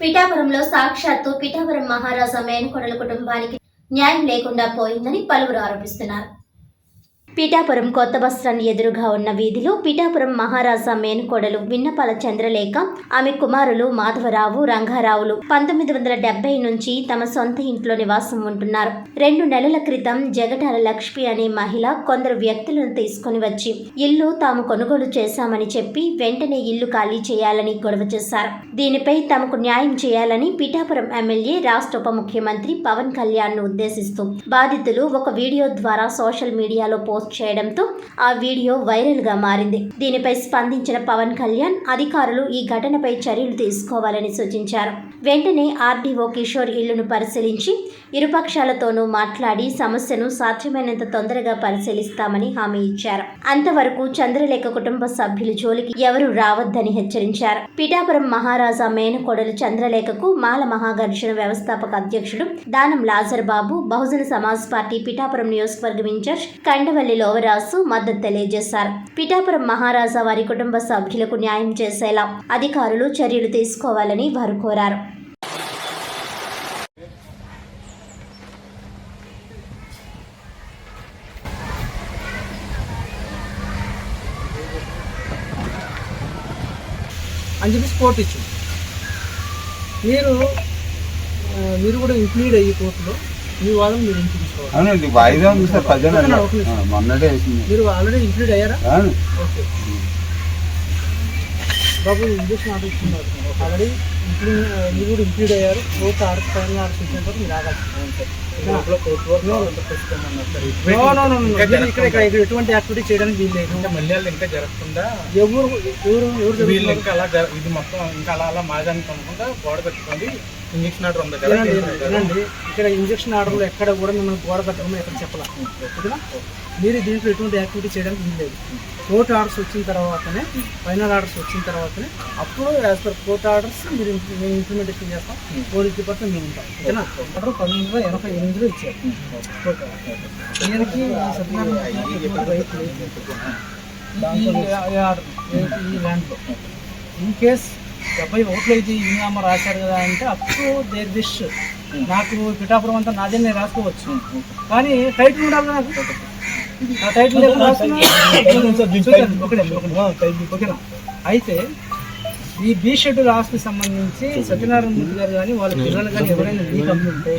పిఠాపురంలో సాక్షాత్తు పిఠాపురం మహారాజా మేనకోడల కుటుంబానికి న్యాయం లేకుండా పోయిందని పలువురు ఆరోపిస్తున్నారు. పిఠాపురం కొత్త బస్టాండ్ ఎదురుగా ఉన్న వీధిలో పిఠాపురం మహారాజా మేనకోడలు విన్నపాల చంద్రలేఖ ఆమె కుమారులు మాధవరావు రంగారావులు పంతొమ్మిది వందల డెబ్బై నుంచి తమ సొంత ఇంట్లో నివాసం ఉంటున్నారు. రెండు నెలల క్రితం జగటాల లక్ష్మి అనే మహిళ కొందరు వ్యక్తులను తీసుకుని వచ్చి ఇల్లు తాము కొనుగోలు చేశామని చెప్పి వెంటనే ఇల్లు ఖాళీ చేయాలని గొడవ చేశారు. దీనిపై తమకు న్యాయం చేయాలని పిఠాపురం ఎమ్మెల్యే రాష్ట్ర ఉప ముఖ్యమంత్రి పవన్ కళ్యాణ్ను ఉద్దేశిస్తూ బాధితులు ఒక వీడియో ద్వారా సోషల్ మీడియాలో పోస్ట్ చేయడంతో ఆ వీడియో వైరల్గా మారింది. దీనిపై స్పందించిన పవన్ కళ్యాణ్ అధికారులు ఈ ఘటనపై చర్యలు తీసుకోవాలని సూచించారు. వెంటనే ఆర్డీఓ కిషోర్ ఇల్లును పరిశీలించి ఇరుపక్షాలతోనూ మాట్లాడి సమస్యను సాధ్యమైనంత తొందరగా పరిశీలిస్తామని హామీ ఇచ్చారు. అంతవరకు చంద్రలేఖ కుటుంబ సభ్యులు జోలికి ఎవరూ రావద్దని హెచ్చరించారు. పిఠాపురం మహారాజా మేనకోడలు చంద్రలేఖకు మాల మహాఘర్షణ వ్యవస్థాపక అధ్యక్షుడు దానం లాజర్ బాబు బహుజన సమాజ్ పార్టీ పిఠాపురం నియోజకవర్గం ఇన్ఛార్జ్ కండవల్లి లోవరాసు మద్దతు తెలియజేశారు. పిఠాపురం మహారాజా వారి కుటుంబ సభ్యులకు న్యాయం చేసేలా అధికారులు చర్యలు తీసుకోవాలని వారు కోరారు. అని చెప్పి కోర్టు ఇచ్చింది. మీరు మీరు కూడా ఇంక్లూడ్ అయ్యి కోర్టులో మీ వాళ్ళని మీరు అవునండి వాయిదా ఉంది సార్ పద్దెన ఒక నిమిషం. మొన్నటే వేసింది మీరు ఆల్రెడీ ఇంక్లూడ్ అయ్యారా? అవును. ఓకే. బాబు ఇంజక్షన్ ఆర్డర్ ఇస్తున్నారు ఆల్రెడీ ఇంక్లూడ్ మీరు కూడా ఇంక్లూడ్ అయ్యారు. కోర్టు ఆర్డర్ ఫైనల్ ఆర్డర్ ఇచ్చిన తర్వాత మీరు ఆగాల్సింది ఇక్కడ ఎటువంటి యాక్టివిటీ చేయడానికి వీలు లేదు. ఇంకా మళ్ళీ వాళ్ళు ఇంకా జరగకుండా ఎవరు ఎవరు ఎవరు వీళ్ళు? ఇంకా అలా ఇది మొత్తం ఇంకా అలా అలా మాదానికి అనుకుంటా గోడ కట్టుకోండి. ఇంజక్షన్ ఆర్డర్ ఉంది కదా? వినండి, ఇక్కడ ఇంజక్షన్ ఆర్డర్లో ఎక్కడ కూడా మిమ్మల్ని గోడ కట్టకుండా ఎక్కడ చెప్పాల. ఓకేనా? మీరు దీంట్లో ఎటువంటి యాక్టివిటీ చేయడానికి వీలు లేదు. కోర్టు ఆర్డర్స్ వచ్చిన తర్వాతనే ఫైనల్ ఆర్డర్స్ వచ్చిన తర్వాతనే అప్పుడు యాజ్ పర్ కోర్ట్ ఆర్డర్స్ మీరు మేము ఇంప్లిమెంటేషన్ చేస్తాం. పోలీస్ డిపార్ట్మెంట్ మేము ఉంటాం. ఓకేనా? ఆర్డర్ పంతొమ్మిది వందల ఎనభై ఎనిమిదిలో ఇచ్చారు. సత్యనారాయణ ఆర్డర్ ఏంటి? ఈ ల్యాండ్లో ఇన్ కేస్ డెబ్బై ఓట్లు అయితే ఈనామా రాశారు కదా అంటే అప్పుడు దేర్ విష్ నాకు పిఠాపురం అంతా నాదే నేను రాసుకోవచ్చు కానీ టైటిల్ ఉండాలి నాకు ఆ టైటిల్ ఓకేనా అయితే ఈ బి షెడ్యూల్ ఆస్తికి సంబంధించి సత్యనారాయణ మూర్తి గారు కానీ వాళ్ళ పిల్లలు కానీ ఎవరైనా మీకు అమ్ముంటే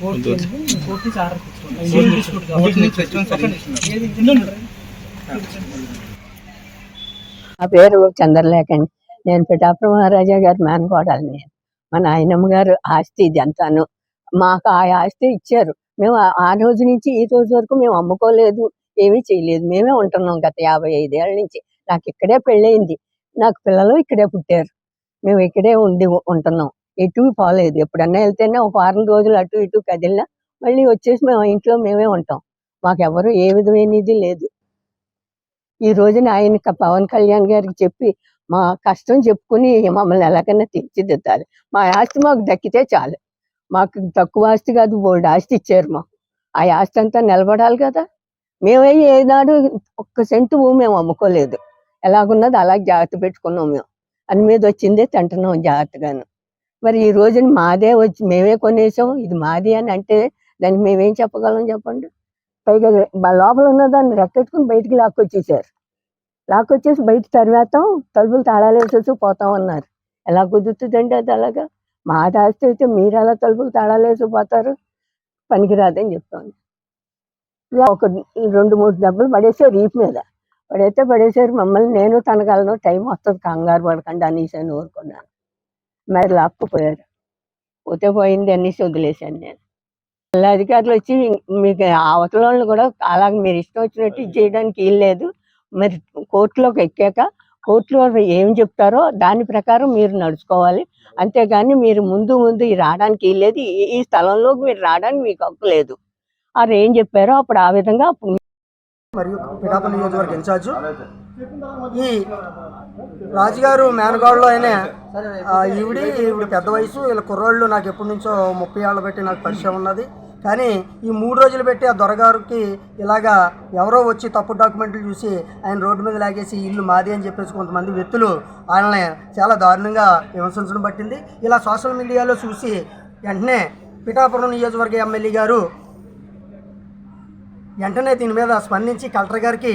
కోర్టు కోర్టు నుంచి ఆర్డర్ తెచ్చుకోండి కోర్టు నుంచి తెచ్చుకోండి సార్. ఏది ఇంజక్షన్ నా పేరు చంద్రలేఖ అండి. నేను పిఠాపురం మహారాజా గారి మేనకోడలు నేను మా నాయనమ్మ గారు ఆస్తి ఇది అంతాను. మాకు ఆ ఆస్తి ఇచ్చారు. మేము ఆ- రోజు నుంచి ఈ రోజు వరకు మేము అమ్ముకోలేదు ఏమీ చేయలేదు. మేమే ఉంటున్నాం గత యాభై ఐదేళ్ళ నుంచి. నాకు ఇక్కడే పెళ్ళయింది. నాకు పిల్లలు ఇక్కడే పుట్టారు. మేము ఇక్కడే ఉండి ఉంటున్నాం. ఎటు పోలేదు. ఎప్పుడన్నా వెళ్తేనే ఒక వారం రోజులు అటు ఇటు కదిలినా మళ్ళీ వచ్చేసి మేము ఇంట్లో మేమే ఉంటాం. మాకెవరు ఏ విధమైనది లేదు. ఈ రోజున ఆయన పవన్ కళ్యాణ్ గారికి చెప్పి మా కష్టం చెప్పుకుని మమ్మల్ని ఎలాగైనా తీర్చిదిద్దాలి. మా ఆస్తి మాకు దక్కితే చాలు. మాకు తక్కువ ఆస్తి కాదు బోర్డు ఆస్తి ఇచ్చారు మాకు. ఆ ఆస్తి అంతా నిలబడాలి కదా. మేమే ఏనాడు ఒక్క సెంటు భూమి మేము అమ్ముకోలేదు. ఎలాగున్నది అలా జాగ్రత్త పెట్టుకున్నాం మేము. అని మీద వచ్చిందే తింటున్నాం జాగ్రత్తగాను. మరి ఈ రోజున మాదే వచ్చి మేమే కొనేసాం. ఇది మాది అని అంటే దానికి మేమేం చెప్పగలం చెప్పండి? పైగా లోపల ఉన్న దాన్ని రెక్కెట్టుకుని బయటికి లాక్కొచ్చేసారు. లాక్కొచ్చేసి బయట తరివేస్తాం తలుపులు తాళాలు వేసేసి పోతాం అన్నారు. ఎలా కుదురుతుందండి అది అలాగా? మా ఆస్తి అయితే మీరు ఎలా తలుపులు తాళాలేసి పోతారు? పనికిరాదని చెప్తాను ఇలా ఒక రెండు మూడు దెబ్బలు పడేసారు రీప్ మీద. పడైతే పడేసారు మమ్మల్ని నేను తనగలను టైం వస్తుంది కంగారు పడకండి అనేసి అని ఊరుకున్నాను. మరి లాక్కుపోయారు. పోతే పోయింది అనేసి వదిలేశాను నేను. మళ్ళీ అధికారులు వచ్చి మీకు అవతల వాళ్ళు కూడా అలాగే మీరు ఇష్టం వచ్చినట్టు ఇది చేయడానికి వీలు లేదు. మరి కోర్టులోకి ఎక్కాక కోర్టులో ఏం చెప్తారో దాని ప్రకారం మీరు నడుచుకోవాలి. అంతేగాని మీరు ముందు ముందు రావడానికి వీలు లేదు. ఈ- స్థలంలోకి మీరు రావడానికి మీకు హక్కు లేదు. వారు ఏం చెప్పారో అప్పుడు ఆ విధంగా అప్పుడు మరియు పిఠాపురం నియోజకవర్గ ఇన్ఛార్జ్ ఈ రాజుగారు మేనగాడులో అయినా ఆ, ఈవిడి ఈవిడ పెద్ద వయసు వీళ్ళ కుర్రోళ్ళు నాకు ఎప్పటి నుంచో ముప్పై ఏళ్ళ బట్టి నాకు పరిచయం ఉన్నది. కానీ ఈ మూడు రోజులు పెట్టి ఆ దొరగారికి ఇలాగా ఎవరో వచ్చి తప్పు డాక్యుమెంట్లు చూసి ఆయన రోడ్డు మీద లాగేసి ఇల్లు మాది అని చెప్పేసి కొంతమంది వ్యక్తులు ఆయనని చాలా దారుణంగా విమర్శించడం పట్టింది. ఇలా సోషల్ మీడియాలో చూసి వెంటనే పిఠాపురం నియోజకవర్గ ఎమ్మెల్యే గారు వెంటనే దీని మీద స్పందించి కలెక్టర్ గారికి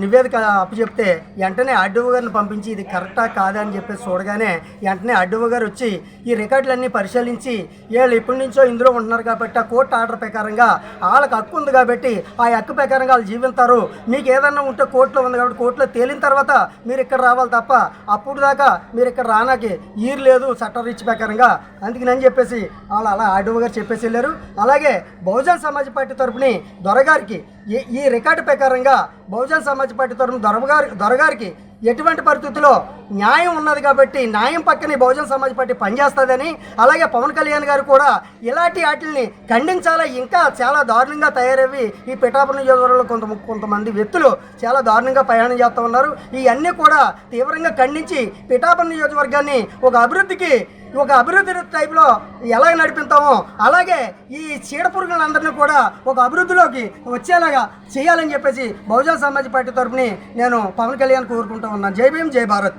నివేదిక అప్పచెప్తే వెంటనే అడ్డవ గారిని పంపించి ఇది కరెక్టా కాదా అని చెప్పేసి చూడగానే వెంటనే అడ్డవ గారు వచ్చి ఈ రికార్డులన్నీ పరిశీలించి వీళ్ళు ఇప్పటి నుంచో ఇందులో ఉంటున్నారు కాబట్టి ఆ కోర్టు ఆర్డర్ ప్రకారంగా వాళ్ళకి హక్కు ఉంది కాబట్టి ఆ హక్కు ప్రకారంగా వాళ్ళు జీవిస్తారు మీకు ఏదన్నా ఉంటే కోర్టులో ఉంది కాబట్టి కోర్టులో తేలిన తర్వాత మీరు ఇక్కడ రావాలి తప్ప అప్పుడు దాకా మీరు ఇక్కడ రానాకి ఈరు లేదు చట్ట రీచ్ ప్రకారంగా. అందుకని చెప్పేసి వాళ్ళు అలా ఆర్డీఓ గారు చెప్పేసి వెళ్ళారు. అలాగే బహుజన్ సమాజ్ పార్టీ తరపుని దొరగారికి ఈ- ఈ రికార్డు ప్రకారంగా బహుజన్ సమాజ్ పార్టీ తరఫున దొరగారి దొరగారికి ఎటువంటి పరిస్థితుల్లో న్యాయం ఉన్నది కాబట్టి న్యాయం పక్కనే బహుజన సమాజ్ పార్టీ పనిచేస్తుందని అలాగే పవన్ కళ్యాణ్ గారు కూడా ఇలాంటి వాటిని ఖండించాలా? ఇంకా చాలా దారుణంగా తయారవి ఈ పిఠాపురం నియోజకవర్గంలో కొంత కొంతమంది వ్యక్తులు చాలా దారుణంగా ప్రయాణం చేస్తూ ఉన్నారు. ఇవన్నీ కూడా తీవ్రంగా ఖండించి పిఠాపురం నియోజకవర్గాన్ని ఒక అభివృద్ధికి ఒక అభివృద్ధి టైప్లో ఎలా నడిపిస్తామో అలాగే ఈ చీడ పురుగులందరినీ కూడా ఒక అభివృద్ధిలోకి వచ్చేలాగా చేయాలని చెప్పేసి బహుజన సమాజ్ పార్టీ తరఫుని నేను పవన్ కళ్యాణ్ కోరుకుంటూ ఉన్నాను జై భీమ్ జై భారత్.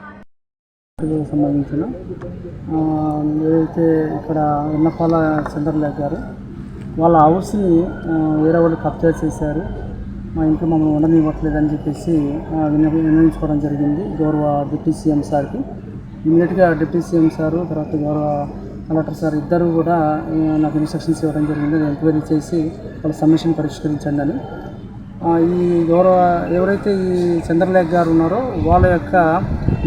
సంబంధించిన ఏదైతే ఇక్కడ ఎన్నపాల చంద్రలేఖ గారు వాళ్ళ హౌస్ని వేరే వాళ్ళు కబ్జా చేశారు. మా ఇంట్లో మమ్మల్ని ఉండనివ్వట్లేదని చెప్పేసి ఆ, విన్న విన్నవించుకోవడం జరిగింది గౌరవ డిప్యూటీ సీఎం సార్కి. ఇమీడియట్గా డిప్యూటీ సీఎం సారు తర్వాత గౌరవ కలెక్టర్ సార్ ఇద్దరు కూడా నాకు ఇన్స్ట్రక్షన్స్ ఇవ్వడం జరిగింది. నేను ఎంక్వైరీ చేసి వాళ్ళ సమస్యను పరిష్కరించండి అని. ఈ గౌరవ ఎవరైతే ఈ చంద్రలేఖ గారు ఉన్నారో వాళ్ళ యొక్క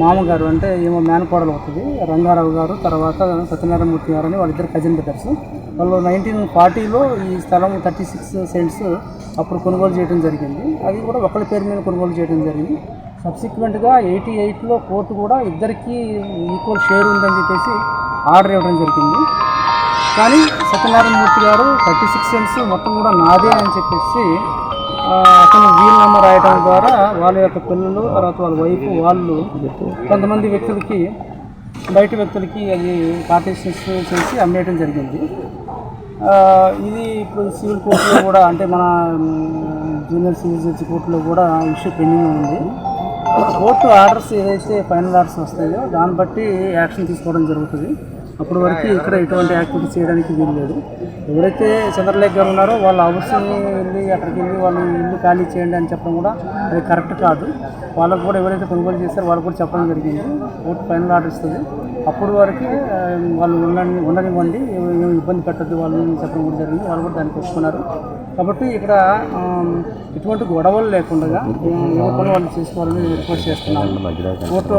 మామగారు అంటే ఏమో మేనకోడలు అవుతుంది రంగారావు గారు తర్వాత సత్యనారాయణమూర్తి గారు అని వాళ్ళిద్దరు కజిన్ బ్రదర్స్ వాళ్ళు నైన్టీన్ ఫార్టీలో ఈ స్థలం థర్టీ సిక్స్ సెంట్స్ అప్పుడు కొనుగోలు చేయడం జరిగింది. అది కూడా ఒకళ్ళ పేరు మీద కొనుగోలు చేయడం జరిగింది. సబ్సిక్వెంట్గా ఎయిటీ ఎయిట్లో కోర్టు కూడా ఇద్దరికీ ఈక్వల్ షేర్ ఉందని చెప్పేసి ఆర్డర్ ఇవ్వడం జరిగింది. కానీ సత్యనారాయణమూర్తి గారు థర్టీ సిక్స్ సెన్స్ మొత్తం కూడా నాదే అని చెప్పేసి అతను వీల్ నెంబర్ రాయడం ద్వారా వాళ్ళ యొక్క పిల్లలు తర్వాత వాళ్ళ వైపు వాళ్ళు కొంతమంది వ్యక్తులకి బయట వ్యక్తులకి అది పార్టీషన్స్ చేసి అమ్మేయడం జరిగింది. ఇది ఇప్పుడు సివిల్ కోర్టులో కూడా అంటే మన జూనియర్ సివిల్ జడ్జి కోర్టులో కూడా ఇష్యూ పెండింగ్ ఉంది. కోర్టు ఆర్డర్స్ ఏదైతే ఫైనల్ ఆర్డర్స్ వస్తాయో దాన్ని బట్టి యాక్షన్ తీసుకోవడం జరుగుతుంది. అప్పటి వరకు ఇక్కడ ఎటువంటి యాక్టివిటీ చేయడానికి వీలు లేదు. ఎవరైతే చంద్రలేఖ గారు ఉన్నారో వాళ్ళ అవసరం వెళ్ళి అక్కడికి వెళ్ళి వాళ్ళు ఇల్లు ఖాళీ చేయండి అని చెప్పడం కూడా అది కరెక్ట్ కాదు. వాళ్ళకు కూడా ఎవరైతే కొనుగోలు చేస్తారో వాళ్ళకు కూడా చెప్పడం జరిగింది. కోర్టు ఫైనల్ ఆర్డర్ ఇస్తుంది. అప్పుడు వరకు వాళ్ళు ఉండండి ఉండనివ్వండి ఇబ్బంది పెట్టద్దు వాళ్ళని చెప్పడం కూడా జరిగింది వాళ్ళు కూడా దానికి ఒప్పుకున్నారు కాబట్టి ఇక్కడ ఎటువంటి గొడవలు లేకుండా ఎవరి పని వాళ్ళు చేసుకోవాలని రిక్వెస్ట్ చేస్తున్నాను కోర్టు